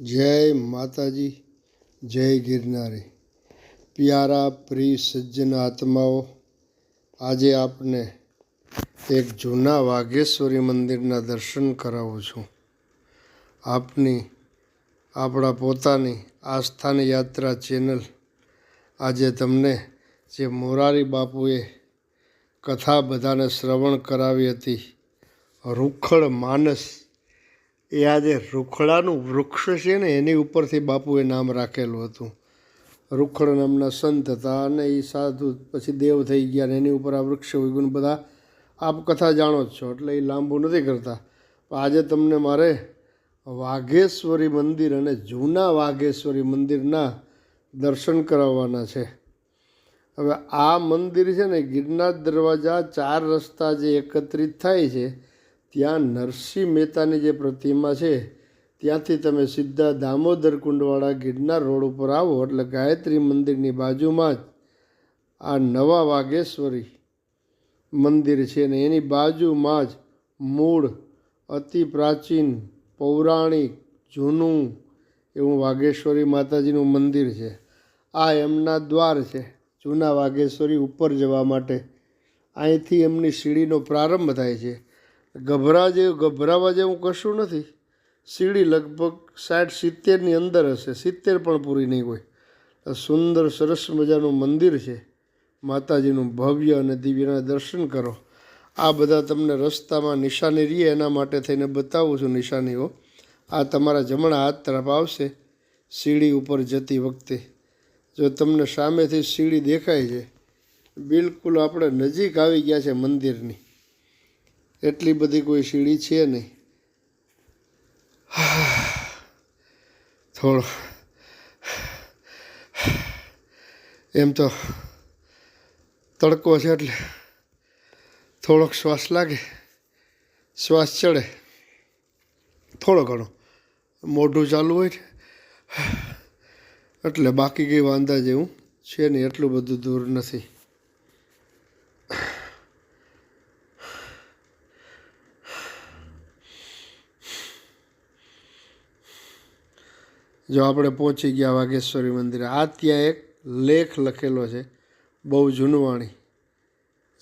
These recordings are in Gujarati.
જય માતાજી, જય ગિરનારી. પ્યારા, પ્રિય સજ્જન આત્માઓ, આજે આપને એક જૂના વાઘેશ્વરી મંદિરના દર્શન કરાવું છું. આપની, આપણા પોતાની આસ્થાની યાત્રા ચેનલ આજે તમને જે મોરારી બાપુએ કથા બધાને શ્રવણ કરાવી હતી, રૂખડ માનસ એ આજે રૂખડાનું વૃક્ષ છે ને, એની ઉપરથી બાપુએ નામ રાખેલું હતું. રૂખડ નામના સંત હતા અને એ સાધુ પછી દેવ થઈ ગયા ને એની ઉપર આ વૃક્ષ ઉગ્યું બધા આપ કથા જાણો જ છો, એટલે એ લાંબુ નથી કરતા. આજે તમને મારે વાઘેશ્વરી મંદિર અને જૂના વાઘેશ્વરી મંદિરના દર્શન કરાવવાના છે. હવે આ મંદિર છે ને, ગિરનાર દરવાજા ચાર રસ્તા જે એકત્રિત થાય છે ત્યાં નરસિંહ મહેતાની જે પ્રતિમા છે, ત્યાંથી તમે સીધા દામોદર કુંડવાળા ગિરનાર રોડ ઉપર આવો. એટલે ગાયત્રી મંદિરની બાજુમાં જ આ નવા વાઘેશ્વરી મંદિર છે ને એની બાજુમાં જ મૂળ, અતિ પ્રાચીન, પૌરાણિક, જૂનું એવું વાઘેશ્વરી માતાજીનું મંદિર છે. આ એમના દ્વાર છે, જૂના વાઘેશ્વરી ઉપર જવા માટે. અહીંથી એમની સીડીનો પ્રારંભ થાય છે. ગભરા જેવું ગભરાવા જેવું કશું નથી. સીડી લગભગ સાઠ સિત્તેરની અંદર હશે. સિત્તેર પણ પૂરી નહીં હોય. સુંદર, સરસ મજાનું મંદિર છે. માતાજીનું ભવ્ય અને દિવ્યના દર્શન કરો. આ બધા તમને રસ્તામાં નિશાની રહીએ, એના માટે થઈને બતાવું છું નિશાનીઓ. આ તમારા જમણા હાથ તરફ આવશે. સીડી ઉપર જતી વખતે. જો તમને સામેથી સીડી દેખાય છે, બિલકુલ આપણે નજીક આવી ગયા છે મંદિરની. એટલી બધી કોઈ સીડી છે નહીં. થોડો. એમ તો તડકો છે એટલે થોડોક શ્વાસ લાગે, શ્વાસ ચડે. થોડો ઘણો. મોઢું ચાલુ હોય ને એટલે બાકી કંઈ વાંધા જેવું છે નહીં. એટલું બધું દૂર નથી. જો આપણે પહોંચી ગયા વાઘેશ્વરી મંદિરે, આ ત્યાં એક લેખ લખેલો છે, બહુ જૂનવાણી,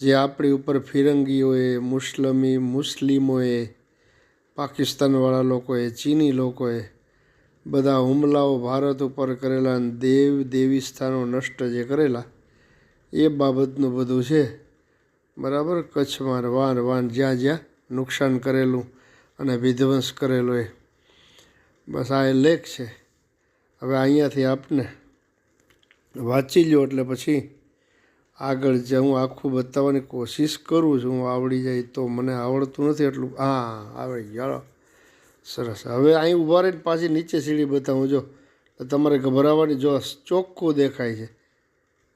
જે આપણી ઉપર ફિરંગીઓએ, મુસ્લમી, મુસ્લિમોએ, પાકિસ્તાનવાળા લોકોએ, ચીની લોકોએ બધા હુમલાઓ ભારત ઉપર કરેલા અને દેવ દેવી સ્થાનો નષ્ટ જે કરેલા, એ બાબતનું બધું છે. બરાબર? કચ્છમાં વાન વાન જ્યાં જ્યાં નુકસાન કરેલું અને વિધ્વંસ કરેલો એ. બસ આ લેખ છે. હવે અહીંયાથી આપને વાંચી લો એટલે પછી આગળ જે હું આખું બતાવવાની કોશિશ કરું છું, હું આવડી જાય તો મને આવડતું નથી એટલું. હા આવડી ગયો સરસ. હવે અહીં ઊભા રહીને પાછી નીચે સીડી બતાવું. જો, તમારે ગભરાવાની જો ચોખ્ખું દેખાય છે.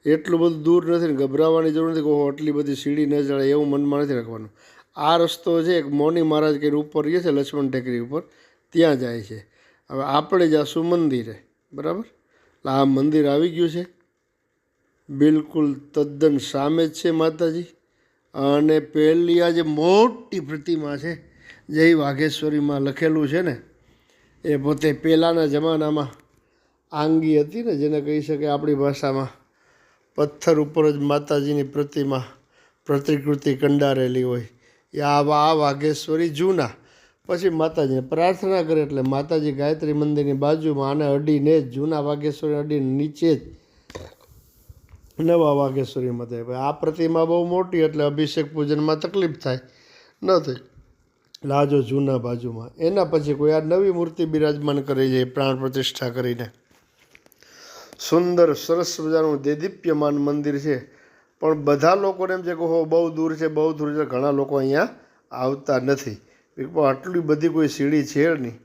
એટલું બધું દૂર નથી ને, ગભરાવાની જરૂર નથી કે ઓહો, આટલી બધી સીડી ન ચડે એવું મનમાં નથી રાખવાનું. આ રસ્તો છે એક મૌની મહારાજ કે ઉપર રહીએ છે, લક્ષ્મણ ટેકરી ઉપર. ત્યાં જાય છે. હવે આપણે જાશું મંદિરે બરાબર? આ મંદિર આવી ગયું છે. બિલકુલ તદ્દન સામે જ છે માતાજી. અને પહેલી આ જે મોટી પ્રતિમા છે, જય વાઘેશ્વરીમાં લખેલું છે ને, એ પોતે પહેલાંના જમાનામાં આંગી હતી ને, જેને કહી શકે આપણી ભાષામાં પથ્થર ઉપર જ માતાજીની પ્રતિમા પ્રતિકૃતિ કંડારેલી હોય. એ આ વાઘેશ્વરી જૂના પછી માતાજીને પ્રાર્થના કરે એટલે માતાજી ગાયત્રી મંદિરની બાજુમાં આને અડીને જ, જૂના વાઘેશ્વરી અડીને નીચે જ નવા વાઘેશ્વરીમાં થાય. આ પ્રતિમા બહુ મોટી એટલે અભિષેક પૂજનમાં તકલીફ થાય. ન થાય. લાજો જૂના બાજુમાં. એના પછી કોઈ આ નવી મૂર્તિ બિરાજમાન કરી જાય પ્રાણ પ્રતિષ્ઠા કરીને. સુંદર સરસ મજાનું દેદીપ્યમાન મંદિર છે. પણ બધા લોકોને એમ છે કે હો બહુ દૂર છે, બહુ દૂર છે. ઘણા લોકો અહીંયા આવતા નથી. પણ આટલી બધી કોઈ સીડી છે નહીં.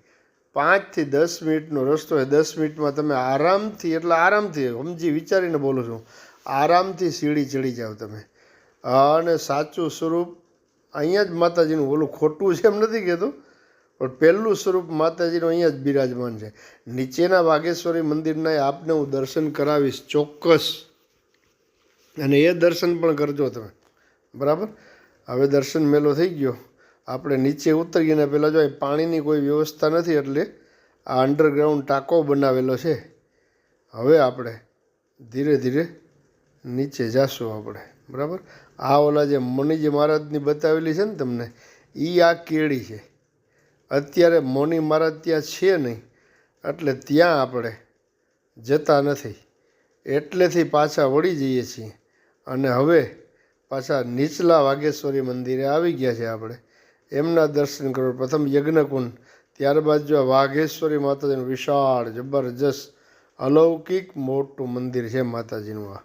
પાંચથી દસ મિનિટનો રસ્તો હોય, દસ મિનિટમાં તમે આરામથી, એટલે આરામથી, સમજી વિચારીને બોલું છું, આરામથી સીડી ચડી જાઓ તમે. અને સાચું સ્વરૂપ, અહીંયા જ માતાજીનું ઓલું ખોટું છે એમ નથી કહેતું, પણ પહેલું સ્વરૂપ માતાજીનું અહીંયા જ બિરાજમાન છે. નીચેના વાઘેશ્વરી મંદિરના આપને હું દર્શન કરાવીશ ચોક્કસ. અને એ દર્શન પણ કરજો તમે. બરાબર? હવે દર્શન મેલો થઈ ગયો. આપણે નીચે ઉતરીને પહેલાં જો પાણીની કોઈ વ્યવસ્થા નથી એટલે આ અંડરગ્રાઉન્ડ ટાંકો બનાવેલો છે. હવે આપણે ધીરે ધીરે નીચે જઈશું આપણે. બરાબર? આ ઓલા જે મનીજી મહારાજની બતાવેલી છે ને તમને એ આ કેળી છે. અત્યારે મોની મહારાજ ત્યાં છે નહીં, એટલે ત્યાં આપણે જતા નથી. એટલેથી પાછા વળી જઈએ છીએ. અને હવે પાછા નીચલા વાઘેશ્વરી મંદિરે આવી ગયા છે આપણે. એમના દર્શન કરો. પ્રથમ યજ્ઞકુંડ. ત્યારબાદ જો વાઘેશ્વરી માતાજીનું વિશાળ, જબરજસ્ત, અલૌકિક, મોટું મંદિર છે માતાજીનું આ.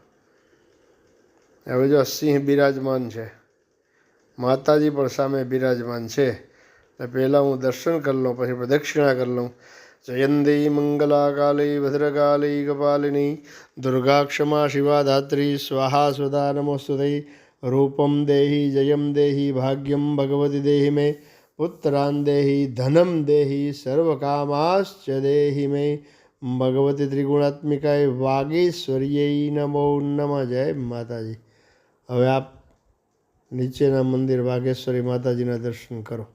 હવે જો સિંહ બિરાજમાન છે. માતાજી પણ સામે બિરાજમાન છે. પહેલાં હું દર્શન કરી લઉં, પછી પ્રદક્ષિણા કરી લઉં. જયંતી મંગલા કાલી ભદ્રકાલી કપાલિની દુર્ગા ક્ષમા શિવા ધાત્રી સ્વાહા સુધા નમોસ્તુતૈ. રૂપમ દેહી જયમ દેહી ભાગ્યમ ભગવતી દેહી મે પુત્રાન દેહી ધનમ દેહી સર્વકામાશ્ચ દેહી મે ભગવતી ત્રિગુણાત્મિકાય વાગેશ્વર્ય નમો નમઃ જય માતાજી હવે આપ નીચેના મંદિર વાઘેશ્વરી માતાજીના દર્શન કરો.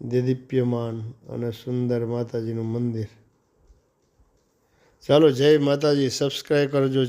દેદીપ્યમાન અને સુંદર માતાજીનું મંદિર. ચાલો જય માતાજી સબસ્ક્રાઈબ કરજો.